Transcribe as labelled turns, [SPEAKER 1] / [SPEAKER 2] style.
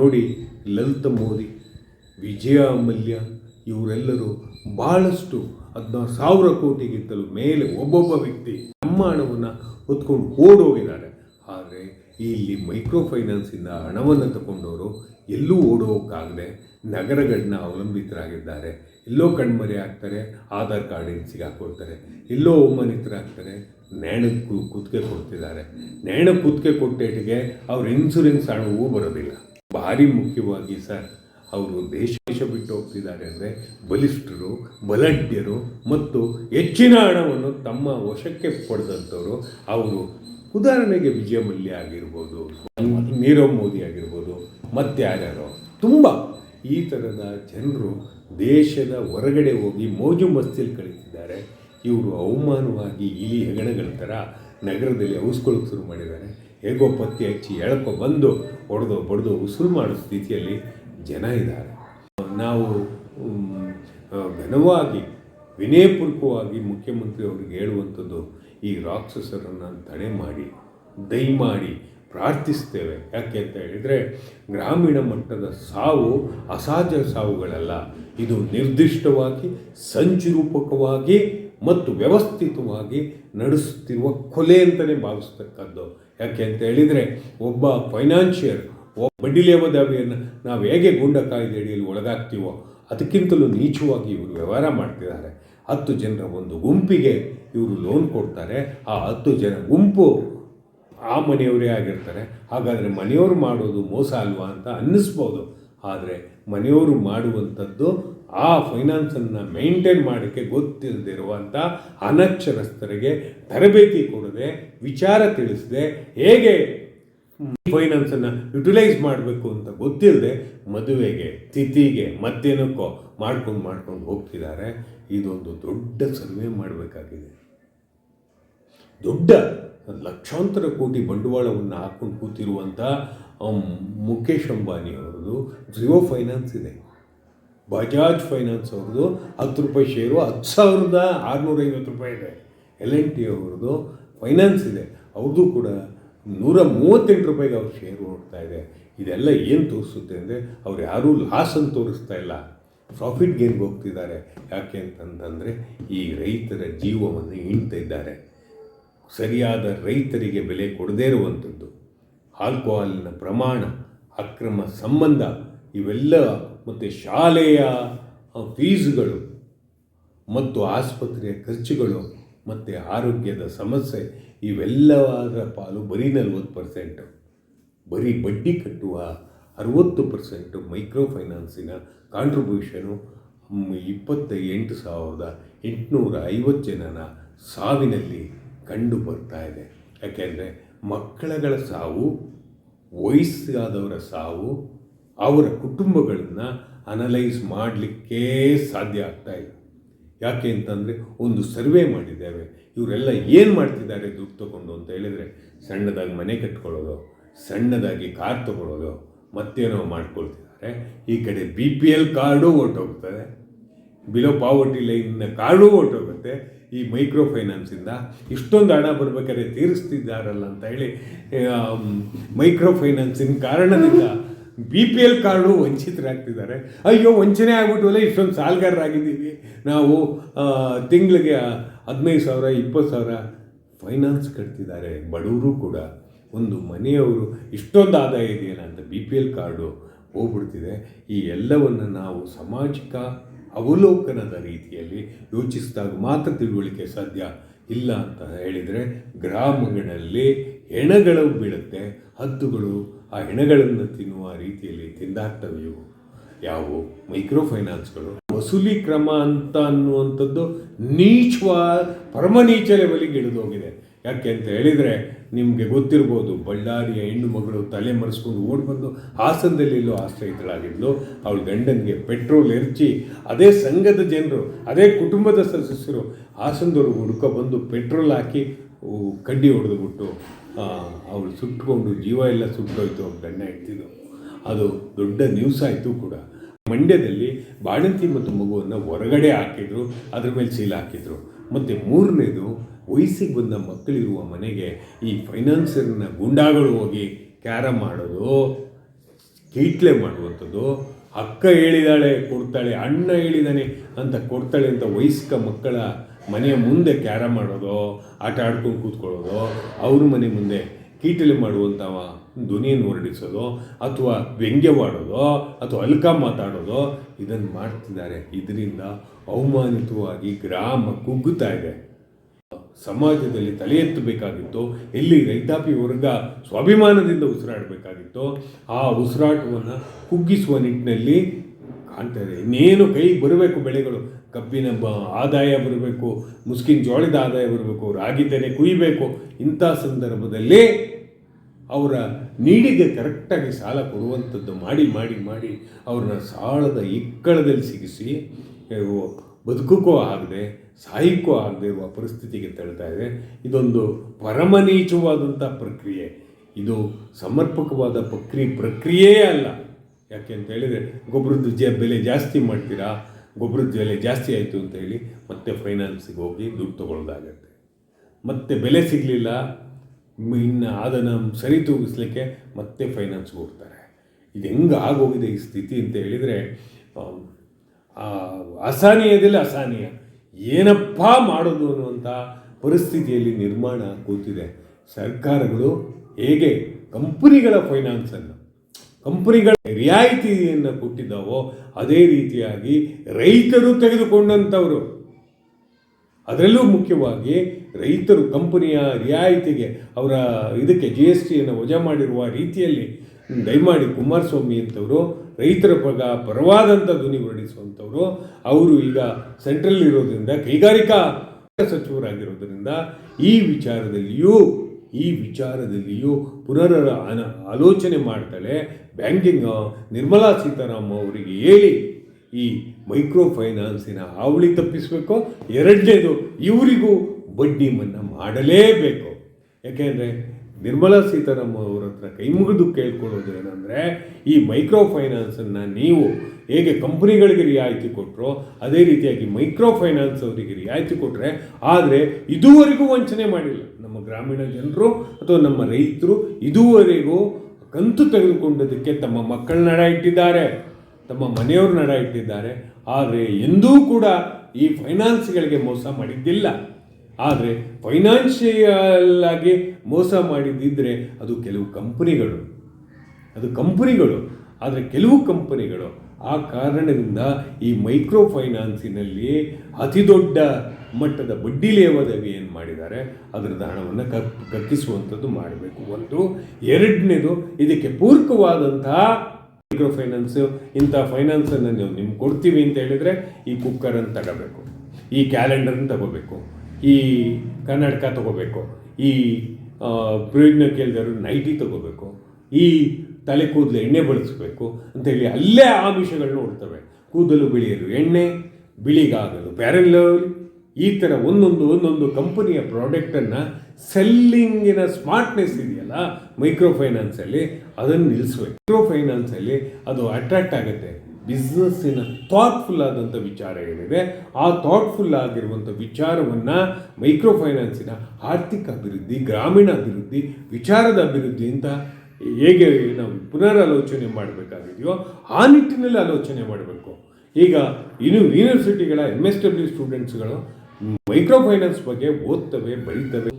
[SPEAKER 1] ನೋಡಿ ಲಲಿತ ಮೋದಿ, ವಿಜಯ ಮಲ್ಯ ಇವರೆಲ್ಲರೂ ಬಹಳಷ್ಟು ಹದಿನಾರು ಸಾವಿರ ಕೋಟಿಗಿಂತಲೂ ಮೇಲೆ ಒಬ್ಬೊಬ್ಬ ವ್ಯಕ್ತಿ ನಮ್ಮ ಹಣವನ್ನು ಹೊತ್ಕೊಂಡು ಓಡೋಗಿದ್ದಾರೆ. ಆದರೆ ಇಲ್ಲಿ ಮೈಕ್ರೋ ಫೈನಾನ್ಸಿಂದ ಹಣವನ್ನು ತಗೊಂಡವರು ಎಲ್ಲೂ ಓಡೋಕ್ಕಾಗದೆ ನಗರಗಳನ್ನ ಅವಲಂಬಿತರಾಗಿದ್ದಾರೆ. ಎಲ್ಲೋ ಕಣ್ಮರೆ ಆಗ್ತಾರೆ ಆಧಾರ್ ಕಾರ್ಡಿನ ಸಿಗಾಕೊಳ್ತಾರೆ ಎಲ್ಲೋ ಅವಮಾನಿತರಾಗ್ತಾರೆ ನೇಣಕ್ಕೆ ಕುತ್ತಿಗೆ ಕೊಡ್ತಿದ್ದಾರೆ. ನೇಣ ಕುತ್ತಿಗೆ ಕೊಟ್ಟೇಟಿಗೆ ಅವ್ರ ಇನ್ಸೂರೆನ್ಸ್ ಹಣವೂ ಬರೋದಿಲ್ಲ. ಭಾರಿ ಮುಖ್ಯವಾಗಿ ಸರ್, ಅವರು ದೇಶ ಬಿಟ್ಟು ಹೋಗ್ತಿದ್ದಾರೆ ಅಂದರೆ ಬಲಿಷ್ಠರು ಬಲಢ್ಯರು ಮತ್ತು ಹೆಚ್ಚಿನ ಹಣವನ್ನು ತಮ್ಮ ವಶಕ್ಕೆ ಪಡೆದಂಥವರು ಅವರು ಉದಾಹರಣೆಗೆ ವಿಜಯ ಮಲ್ಯ ಆಗಿರ್ಬೋದು, ನೀರವ್ ಮೋದಿ ಆಗಿರ್ಬೋದು, ಮತ್ತಾರ್ಯಾರೋ. ತುಂಬ ಈ ಥರದ ಜನರು ದೇಶದ ಹೊರಗಡೆ ಹೋಗಿ ಮೋಜು ಮಸ್ತಿಯಲ್ಲಿ ಕಳೀತಿದ್ದಾರೆ. ಇವರು ಅವಮಾನವಾಗಿ ಇಲಿ ಹೆಗಣಗಳ ಥರ ನಗರದಲ್ಲಿ ಔಸ್ಕೊಳ್ಳೋಕೆ ಶುರು ಮಾಡಿದ್ದಾರೆ. ಹೇಗೋ ಪತ್ತೆ ಹಚ್ಚಿ ಎಳ್ಕೊ ಬಂದು ಹೊಡೆದು ಬಡ್ದು ಉಸಿರು ಮಾಡೋ ಸ್ಥಿತಿಯಲ್ಲಿ ಜನ ಇದ್ದಾರೆ. ನಾವು ಘನವಾಗಿ, ವಿನಯಪೂರ್ವಕವಾಗಿ ಮುಖ್ಯಮಂತ್ರಿ ಅವರಿಗೆ ಹೇಳುವಂಥದ್ದು, ಈ ರಾಕ್ಷಸರನ್ನು ತಡೆ ಮಾಡಿ ದಯಮಾಡಿ ಪ್ರಾರ್ಥಿಸ್ತೇವೆ. ಯಾಕೆ ಅಂತ ಹೇಳಿದರೆ, ಗ್ರಾಮೀಣ ಮಟ್ಟದ ಸಾವು ಅಸಹಜ ಸಾವುಗಳಲ್ಲ. ಇದು ನಿರ್ದಿಷ್ಟವಾಗಿ, ಸಂಚುರೂಪಕವಾಗಿ ಮತ್ತು ವ್ಯವಸ್ಥಿತವಾಗಿ ನಡೆಸುತ್ತಿರುವ ಕೊಲೆ ಅಂತಲೇ ಭಾವಿಸ್ತಕ್ಕದ್ದು ಯಾಕೆ ಅಂತ ಹೇಳಿದರೆ ಒಬ್ಬ ಫೈನಾನ್ಷಿಯರ್ ಒಬ್ಬ ಬಡ್ಡಿ ಲೇವಾದಾವಿಯನ್ನು ನಾವು ಹೇಗೆ ಗೂಂಡ ಕಾಯ್ದೆ ಅಡಿಯಲ್ಲಿ ಒಳಗಾಗ್ತೀವೋ ಅದಕ್ಕಿಂತಲೂ ನೀಚವಾಗಿ ಇವರು ವ್ಯವಹಾರ ಮಾಡ್ತಿದ್ದಾರೆ. ಹತ್ತು ಜನರ ಒಂದು ಗುಂಪಿಗೆ ಇವರು ಲೋನ್ ಕೊಡ್ತಾರೆ. ಆ ಹತ್ತು ಜನ ಗುಂಪು ಆ ಮನೆಯವರೇ ಆಗಿರ್ತಾರೆ. ಹಾಗಾದರೆ ಮನೆಯವರು ಮಾಡೋದು ಮೋಸ ಅಲ್ವಾ ಅಂತ ಅನ್ನಿಸ್ಬೋದು. ಆದರೆ ಮನೆಯವರು ಮಾಡುವಂಥದ್ದು ಆ ಫೈನಾನ್ಸನ್ನು ಮೇಂಟೈನ್ ಮಾಡೋಕ್ಕೆ ಗೊತ್ತಿಲ್ಲದಿರುವಂಥ ಅನಕ್ಷರಸ್ಥರಿಗೆ ತರಬೇತಿ ಕೊಡದೆ, ವಿಚಾರ ತಿಳಿಸದೆ ಹೇಗೆ ಫೈನಾನ್ಸನ್ನು ಯುಟಿಲೈಸ್ ಮಾಡಬೇಕು ಅಂತ ಗೊತ್ತಿಲ್ಲದೆ ಮದುವೆಗೆ, ತಿಥಿಗೆ ಮತ್ತೇನಕ್ಕೋ ಮಾಡ್ಕೊಂಡು ಮಾಡ್ಕೊಂಡು ಹೋಗ್ತಿದ್ದಾರೆ. ಇದೊಂದು ದೊಡ್ಡ ಸರ್ವೆ ಮಾಡಬೇಕಾಗಿದೆ. ದೊಡ್ಡ ಲಕ್ಷಾಂತರ ಕೋಟಿ ಬಂಡವಾಳವನ್ನು ಹಾಕ್ಕೊಂಡು ಕೂತಿರುವಂಥ ಮುಖೇಶ್ ಅಂಬಾನಿ ಅವರದು ಜಿಯೋ ಫೈನಾನ್ಸ್ ಇದೆ. ಬಜಾಜ್ ಫೈನಾನ್ಸ್ ಅವ್ರದ್ದು ಹತ್ತು ರೂಪಾಯಿ ಶೇರು ಹತ್ತು ಸಾವಿರದ ಆರುನೂರೈವತ್ತು ರೂಪಾಯಿ ಇದೆ. ಎಲ್ ಎನ್ ಟಿ ಅವ್ರದ್ದು ಫೈನಾನ್ಸ್ ಇದೆ. ಅವ್ರದ್ದು ಕೂಡ ನೂರ ಮೂವತ್ತೆಂಟು ರೂಪಾಯಿಗೆ ಅವ್ರ ಶೇರು ಹೋಗ್ತಾ ಇದೆ. ಇದೆಲ್ಲ ಏನು ತೋರಿಸುತ್ತೆ ಅಂದರೆ ಅವ್ರು ಯಾರೂ ಲಾಸ್ ಅಂತ ತೋರಿಸ್ತಾ ಇಲ್ಲ. ಪ್ರಾಫಿಟ್ ಗೇನ್ಗೆ ಹೋಗ್ತಿದ್ದಾರೆ. ಯಾಕೆ ಅಂತಂತಂದರೆ ಈ ರೈತರ ಜೀವವನ್ನು ಹಿಂಡ್ತಾ ಇದ್ದಾರೆ. ಸರಿಯಾದ ರೈತರಿಗೆ ಬೆಲೆ ಕೊಡದೇ ಇರುವಂಥದ್ದು ಆಲ್ಕೋಹಾಲಿನ ಪ್ರಮಾಣ, ಅಕ್ರಮ ಸಂಬಂಧ, ಇವೆಲ್ಲ ಮತ್ತು ಶಾಲೆಯ ಫೀಸ್ಗಳು ಮತ್ತು ಆಸ್ಪತ್ರೆಯ ಖರ್ಚುಗಳು ಮತ್ತು ಆರೋಗ್ಯದ ಸಮಸ್ಯೆ ಇವೆಲ್ಲವಾದ ಪಾಲು ಬರೀ ನಲ್ವತ್ತು ಪರ್ಸೆಂಟು, ಬರೀ ಬಡ್ಡಿ ಕಟ್ಟುವ ಅರುವತ್ತು ಪರ್ಸೆಂಟು ಮೈಕ್ರೋ ಫೈನಾನ್ಸಿನ ಕಾಂಟ್ರಿಬ್ಯೂಷನು ಇಪ್ಪತ್ತ ಎಂಟು ಸಾವಿರದ ಎಂಟುನೂರ ಐವತ್ತು ಜನನ ಸಾವಿನಲ್ಲಿ ಕಂಡು ಬರ್ತಾ ಇದೆ. ಯಾಕೆಂದರೆ ಮಕ್ಕಳಗಳ ಸಾವು, ವಯಸ್ಸಾದವರ ಸಾವು ಅವರ ಕುಟುಂಬಗಳನ್ನು ಅನಲೈಸ್ ಮಾಡಲಿಕ್ಕೆ ಸಾಧ್ಯ ಆಗ್ತಾ ಇಲ್ಲ. ಯಾಕೆ ಅಂತಂದರೆ ಒಂದು ಸರ್ವೆ ಮಾಡಿದ್ದೇವೆ. ಇವರೆಲ್ಲ ಏನು ಮಾಡ್ತಿದ್ದಾರೆ ದುಡ್ಡು ತಗೊಂಡು ಅಂತ ಹೇಳಿದರೆ ಸಣ್ಣದಾಗಿ ಮನೆ ಕಟ್ಕೊಳ್ಳೋದು, ಸಣ್ಣದಾಗಿ ಕಾರ್ ತಗೊಳ್ಳೋದು, ಮತ್ತೇನೋ ಮಾಡ್ಕೊಳ್ತಿದ್ದಾರೆ. ಈ ಕಡೆ ಬಿ ಪಿ ಎಲ್ ಕಾರ್ಡು ಹೊರ್ಟೋಗ್ತದೆ ಬಿಲೋ ಪಾವರ್ಟಿ ಲೈನ್ನ ಕಾರ್ಡು ಹೊರ್ಟೋಗುತ್ತೆ ಈ ಮೈಕ್ರೋ ಫೈನಾನ್ಸಿಂದ ಇಷ್ಟೊಂದು ಹಣ ಬರ್ಬೇಕಾದ್ರೆ ತೀರಿಸ್ತಿದ್ದಾರಲ್ಲ ಅಂತ ಹೇಳಿ ಮೈಕ್ರೋ ಫೈನಾನ್ಸಿನ ಕಾರಣದಿಂದ ಬಿ ಪಿ ಎಲ್ ಕಾರ್ಡು ವಂಚಿತರಾಗ್ತಿದ್ದಾರೆ. ಅಯ್ಯೋ, ವಂಚನೆ ಆಗ್ಬಿಟ್ಟವಲ್ಲ ಇಷ್ಟೊಂದು ಸಾಲಗಾರರಾಗಿದ್ದೀವಿ. ನಾವು ತಿಂಗಳಿಗೆ ಹದಿನೈದು ಸಾವಿರ, ಇಪ್ಪತ್ತು ಸಾವಿರ ಫೈನಾನ್ಸ್ ಕಟ್ತಿದ್ದಾರೆ. ಬಡವರು ಕೂಡ. ಒಂದು ಮನೆಯವರು, ಇಷ್ಟೊಂದು ಆದಾಯ ಇದೆಯಲ್ಲ ಅಂತ ಬಿ ಪಿ ಎಲ್ ಕಾರ್ಡು ಹೋಗ್ಬಿಡ್ತಿದೆ. ಈ ಎಲ್ಲವನ್ನು ನಾವು ಸಾಮಾಜಿಕ ಅವಲೋಕನದ ರೀತಿಯಲ್ಲಿ ಯೋಚಿಸಿದಾಗ ಮಾತ್ರ ತಿಳುವಳಿಕೆ ಸಾಧ್ಯ ಇಲ್ಲ ಅಂತ ಹೇಳಿದರೆ ಗ್ರಾಮಗಳಲ್ಲಿ ಹೆಣಗಳು ಬೀಳುತ್ತೆ, ಹದ್ದುಗಳು ಆ ಹೆಣಗಳನ್ನು ತಿನ್ನುವ ರೀತಿಯಲ್ಲಿ ತಿಂದಾಗ್ತವೆಯೋ? ಯಾವುವು ಮೈಕ್ರೋ ಫೈನಾನ್ಸ್ಗಳು ವಸೂಲಿ ಕ್ರಮ ಅಂತ ಅನ್ನುವಂಥದ್ದು ನೀಚವ, ಪರಮ ನೀಚ ಲೆವೆಲಿಗೆ ಇಳಿದೋಗಿದೆ. ಯಾಕೆ ಅಂತ ಹೇಳಿದರೆ ನಿಮಗೆ ಗೊತ್ತಿರ್ಬೋದು, ಬಳ್ಳಾರಿಯ ಹೆಣ್ಣು ಮಗಳು ತಲೆ ಮರೆಸ್ಕೊಂಡು ಓಡಿ ಬಂದು ಹಾಸನದಲ್ಲಿ ಇಲ್ಲೋ ಆಶ್ರಯಿತಳಾಗಿದ್ಲು. ಅವಳ ಗಂಡನಿಗೆ ಪೆಟ್ರೋಲ್ ಎರಚಿ, ಅದೇ ಸಂಘದ ಜನರು, ಅದೇ ಕುಟುಂಬದ ಸದಸ್ಯರು ಹಾಸನದವ್ರು ಹುಡ್ಕೊ ಬಂದು ಪೆಟ್ರೋಲ್ ಹಾಕಿ ಕಡ್ಡಿ ಹೊಡೆದುಬಿಟ್ಟು ಅವಳು ಸುಟ್ಟುಕೊಂಡು ಜೀವ ಎಲ್ಲ ಸುಟ್ಟೋಯ್ತು, ಅವ್ರ ಗಂಡ ಇಡ್ತಿದ್ದು ಅದು ದೊಡ್ಡ ನ್ಯೂಸ್ ಆಯಿತು ಕೂಡ. ಮಂಡ್ಯದಲ್ಲಿ ಬಾಣಂತಿ ಮತ್ತು ಮಗುವನ್ನು ಹೊರಗಡೆ ಹಾಕಿದ್ರು, ಅದ್ರ ಮೇಲೆ ಸೀಲ್ ಹಾಕಿದ್ರು. ಮತ್ತು ಮೂರನೇದು, ವಯಸ್ಸಿಗೆ ಬಂದ ಮಕ್ಕಳಿರುವ ಮನೆಗೆ ಈ ಫೈನಾನ್ಸರ್ನ ಗುಂಡಾಗಳು ಹೋಗಿ ಕ್ಯಾರಮ್ ಮಾಡೋದು, ಕೀಟ್ಲೆ ಮಾಡುವಂಥದ್ದು. ಅಕ್ಕ ಹೇಳಿದಾಳೆ, ಕೊಡ್ತಾಳೆ, ಅಣ್ಣ ಹೇಳಿದಾನೆ ಅಂತ ಕೊಡ್ತಾಳೆ ಅಂತ ವಯಸ್ಕ ಮಕ್ಕಳ ಮನೆಯ ಮುಂದೆ ಕ್ಯಾರಮ್ ಮಾಡೋದು ಆಟ ಆಡ್ಕೊಂಡು ಕೂತ್ಕೊಳ್ಳೋದು, ಅವ್ರ ಮನೆ ಮುಂದೆ ಕೀಟಲಿ ಮಾಡುವಂಥ ಧ್ವನಿಯನ್ನು ಹೊರಡಿಸೋದು, ಅಥವಾ ವ್ಯಂಗ್ಯವಾಡೋದು, ಅಥವಾ ಅಲ್ಕ ಮಾತಾಡೋದು ಇದನ್ನು ಮಾಡ್ತಿದ್ದಾರೆ. ಇದರಿಂದ ಅವಮಾನಿತವಾಗಿ ಗ್ರಾಮ ಕುಗ್ಗುತ್ತಾ ಇದೆ. ಸಮಾಜದಲ್ಲಿ ತಲೆ ಎತ್ತಬೇಕಾಗಿತ್ತು, ಎಲ್ಲಿ ರೈತಾಪಿ ವರ್ಗ ಸ್ವಾಭಿಮಾನದಿಂದ ಉಸಿರಾಡಬೇಕಾಗಿತ್ತು, ಆ ಉಸಿರಾಟವನ್ನು ಕುಗ್ಗಿಸುವ ನಿಟ್ಟಿನಲ್ಲಿ ಇದೆ ಇನ್ನೇನು ಕೈಗೆ ಬರಬೇಕು ಬೆಳೆಗಳು ಕಬ್ಬಿನ ಬ ಆದಾಯ ಬರಬೇಕು, ಮುಸ್ಕಿನ ಜೋಳದ ಆದಾಯ ಬರಬೇಕು, ರಾಗಿ ತೆನೆ ಕುಯ್ಬೇಕು. ಇಂಥ ಸಂದರ್ಭದಲ್ಲಿ ಅವರ ನೀಡಿಗೆ ಕರೆಕ್ಟಾಗಿ ಸಾಲ ಕೊಡುವಂಥದ್ದು ಮಾಡಿ ಮಾಡಿ ಮಾಡಿ ಅವ್ರನ್ನ ಸಾಲದ ಇಕ್ಕಳದಲ್ಲಿ ಸಿಗಿಸಿ ಬದುಕಕ್ಕೂ ಆಗದೆ ಸಾಹಿಕ್ಕೂ ಆಗದೆ ಇರುವ ಪರಿಸ್ಥಿತಿಗೆ ತಳ್ತಾ ಇದೆ. ಇದೊಂದು ಪರಮನೀಚವಾದಂಥ ಪ್ರಕ್ರಿಯೆ. ಇದು ಸಮರ್ಪಕವಾದ ಪ್ರಕ್ರಿ ಪ್ರಕ್ರಿಯೆಯೇ ಅಲ್ಲ. ಯಾಕೆ ಅಂತ ಹೇಳಿದರೆ ಗೊಬ್ಬರದ ಜ, ಬೆಲೆ ಜಾಸ್ತಿ ಮಾಡ್ತೀರಾ? ಗೊಬ್ಬರದ ಬೆಲೆ ಜಾಸ್ತಿ ಆಯಿತು ಅಂತ ಹೇಳಿ ಮತ್ತೆ ಫೈನಾನ್ಸಿಗೆ ಹೋಗಿ ದುಡ್ಡು ತೊಗೊಳ್ಳೋದಾಗತ್ತೆ ಮತ್ತೆ ಬೆಲೆ ಸಿಗಲಿಲ್ಲ ಇನ್ನು ಅದನ್ನು ಸರಿ ತೂಗಿಸ್ಲಿಕ್ಕೆ ಮತ್ತೆ ಫೈನಾನ್ಸ್ಗೆ ಹೋಗ್ತಾರೆ. ಇದು ಹೆಂಗೆ ಆಗೋಗಿದೆ ಈ ಸ್ಥಿತಿ ಅಂತ ಹೇಳಿದರೆ ಅಸಹನೀಯದಲ್ಲಿ ಅಸಹನೀಯ ಏನಪ್ಪ ಮಾಡೋದು ಅನ್ನುವಂಥ ಪರಿಸ್ಥಿತಿಯಲ್ಲಿ ನಿರ್ಮಾಣ ಕೂತಿದೆ. ಸರ್ಕಾರಗಳು ಹೇಗೆ ಕಂಪನಿಗಳ ಫೈನಾನ್ಸನ್ನು ಕಂಪನಿಗಳ ರಿಯಾಯಿತಿಯನ್ನು ಕೊಟ್ಟಿದ್ದಾವೋ ಅದೇ ರೀತಿಯಾಗಿ ರೈತರು ತೆಗೆದುಕೊಂಡಂಥವರು. ಅದರಲ್ಲೂ ಮುಖ್ಯವಾಗಿ ರೈತರು ಕಂಪನಿಯ ರಿಯಾಯಿತಿಗೆ ಅವರ ಇದಕ್ಕೆ ಜಿ ಎಸ್ ಟಿಯನ್ನು ವಜಾ ಮಾಡಿರುವ ರೀತಿಯಲ್ಲಿ ದಯಮಾಡಿ ಕುಮಾರಸ್ವಾಮಿ ಅಂತವರು ರೈತರ ಪಗ ಪರವಾದಂಥ ಧ್ವನಿ ಹೊರಡಿಸುವಂಥವರು, ಅವರು ಈಗ ಸೆಂಟ್ರಲ್ ಇರೋದ್ರಿಂದ ಕೈಗಾರಿಕಾ ಸಚಿವರಾಗಿರೋದ್ರಿಂದ ಈ ವಿಚಾರದಲ್ಲಿಯೂ ಈ ವಿಚಾರದಲ್ಲಿಯೂ ಪುನರ ಅನ- ಆಲೋಚನೆ ಮಾಡ್ತಾಳೆ ಬ್ಯಾಂಕಿಂಗ್ ನಿರ್ಮಲಾ ಸೀತಾರಾಮ್ ಅವರಿಗೆ ಹೇಳಿ, ಈ ಮೈಕ್ರೋ ಫೈನಾನ್ಸಿನ ಹಾವಳಿ ತಪ್ಪಿಸಬೇಕು, ಎರಡನೇದು ಇವರಿಗೂ ಬಡ್ಡಿ ಮನ್ನಾ ಮಾಡಲೇಬೇಕು. ಯಾಕೆಂದರೆ ನಿರ್ಮಲಾ ಸೀತಾರಾಮ್ ಅವರ ಹತ್ರ ಕೈ ಮುಗಿದು ಕೇಳ್ಕೊಳ್ಳೋದು ಏನಂದರೆ, ಈ ಮೈಕ್ರೋ ಫೈನಾನ್ಸನ್ನು ನೀವು ಹೇಗೆ ಕಂಪ್ನಿಗಳಿಗೆ ರಿಯಾಯಿತಿ ಕೊಟ್ಟರೋ ಅದೇ ರೀತಿಯಾಗಿ ಮೈಕ್ರೋ ಫೈನಾನ್ಸ್ ಅವರಿಗೆ ರಿಯಾಯಿತಿ ಕೊಟ್ಟರೆ ಆದರೆ ಇದುವರೆಗೂ ವಂಚನೆ ಮಾಡಿಲ್ಲ. ನಮ್ಮ ಗ್ರಾಮೀಣ ಜನರು ಅಥವಾ ನಮ್ಮ ರೈತರು ಇದುವರೆಗೂ ಕಂತು ತೆಗೆದುಕೊಂಡದಕ್ಕೆ ತಮ್ಮ ಮಕ್ಕಳ ನಡ ಇಟ್ಟಿದ್ದಾರೆ, ತಮ್ಮ ಮನೆಯವರು ನಡ ಇಟ್ಟಿದ್ದಾರೆ. ಆದರೆ ಎಂದೂ ಕೂಡ ಈ ಫೈನಾನ್ಸ್ಗಳಿಗೆ ಮೋಸ ಮಾಡಿದ್ದಿಲ್ಲ. ಆದರೆ ಫೈನಾನ್ಷಿಯಲ್ ಆಗಿ ಮೋಸ ಮಾಡಿದ್ದಿದ್ದರೆ ಅದು ಕೆಲವು ಕಂಪನಿಗಳು. ಅದು ಕಂಪನಿಗಳು. ಆದರೆ ಕೆಲವು ಕಂಪನಿಗಳು ಆ ಕಾರಣದಿಂದ ಈ ಮೈಕ್ರೋ ಫೈನಾನ್ಸಿನಲ್ಲಿ ಅತಿ ದೊಡ್ಡ ಮಟ್ಟದ ಬಡ್ಡಿ ಲೇವಾದೇವಿ ಏನು ಮಾಡಿದ್ದಾರೆ ಅದರದ ಹಣವನ್ನು ಕಕ್ ಕಕ್ಕಿಸುವಂಥದ್ದು ಮಾಡಬೇಕು. ಒಂದು. ಎರಡನೇದು, ಇದಕ್ಕೆ ಪೂರಕವಾದಂತಹ ಮೈಕ್ರೋ ಫೈನಾನ್ಸು ಇಂಥ ಫೈನಾನ್ಸನ್ನು ನೀವು ನಿಮ್ಗೆ ಕೊಡ್ತೀವಿ ಅಂತ ಹೇಳಿದರೆ ಈ ಕುಕ್ಕರನ್ನು ತಗೋಬೇಕು, ಈ ಕ್ಯಾಲೆಂಡರ್ನ ತಗೋಬೇಕು, ಈ ಕನ್ನಡಕ ತಗೋಬೇಕು, ಈ ಪ್ರಯೋಜನ ಕೇಳಿದವರು ನೈಟಿ ತಗೋಬೇಕು, ಈ ತಲೆ ಕೂದಲು ಎಣ್ಣೆ ಬಳಸಬೇಕು ಅಂತೇಳಿ ಅಲ್ಲೇ ಆಮಿಷಗಳು ನೋಡ್ತವೆ. ಕೂದಲು ಬಿಳಿಯಲು ಎಣ್ಣೆ, ಬಿಳಿಗಾಗಲು ಪ್ಯಾರಲ್ ಈ ಥರ ಒಂದೊಂದು ಒಂದೊಂದು ಕಂಪನಿಯ ಪ್ರಾಡಕ್ಟನ್ನು ಸೆಲ್ಲಿಂಗಿನ ಸ್ಮಾರ್ಟ್ನೆಸ್ ಇದೆಯಲ್ಲ ಮೈಕ್ರೋ ಫೈನಾನ್ಸಲ್ಲಿ ಅದನ್ನು ನಿಲ್ಲಿಸಬೇಕು ಮೈಕ್ರೋ ಫೈನಾನ್ಸಲ್ಲಿ ಅದು ಅಟ್ರಾಕ್ಟ್ ಆಗುತ್ತೆ. ಬಿಸ್ನೆಸ್ಸಿನ ಥಾಟ್ಫುಲ್ ಆದಂಥ ವಿಚಾರ ಏನಿದೆ, ಆ ಥಾಟ್ಫುಲ್ ಆಗಿರುವಂಥ ವಿಚಾರವನ್ನು ಮೈಕ್ರೋ ಫೈನಾನ್ಸಿನ ಆರ್ಥಿಕ ಅಭಿವೃದ್ಧಿ ಗ್ರಾಮೀಣ ಅಭಿವೃದ್ಧಿ ವಿಚಾರದ ಅಭಿವೃದ್ಧಿ ಅಂತ ಹೇಗೆ ನಾವು ಪುನರಾಲೋಚನೆ ಮಾಡಬೇಕಾಗಿದೆಯೋ ಆ ನಿಟ್ಟಿನಲ್ಲಿ ಆಲೋಚನೆ ಮಾಡಬೇಕು. ಈಗ ಇನ್ನು ಯೂನಿವರ್ಸಿಟಿಗಳ ಎಂ ಎಸ್ ಡಬ್ಲ್ಯೂ ಸ್ಟೂಡೆಂಟ್ಸ್ಗಳು ಮೈಕ್ರೋ ಫೈನಾನ್ಸ್ ಬಗ್ಗೆ ಓದ್ತವೆ, ಬರೀತವೆ.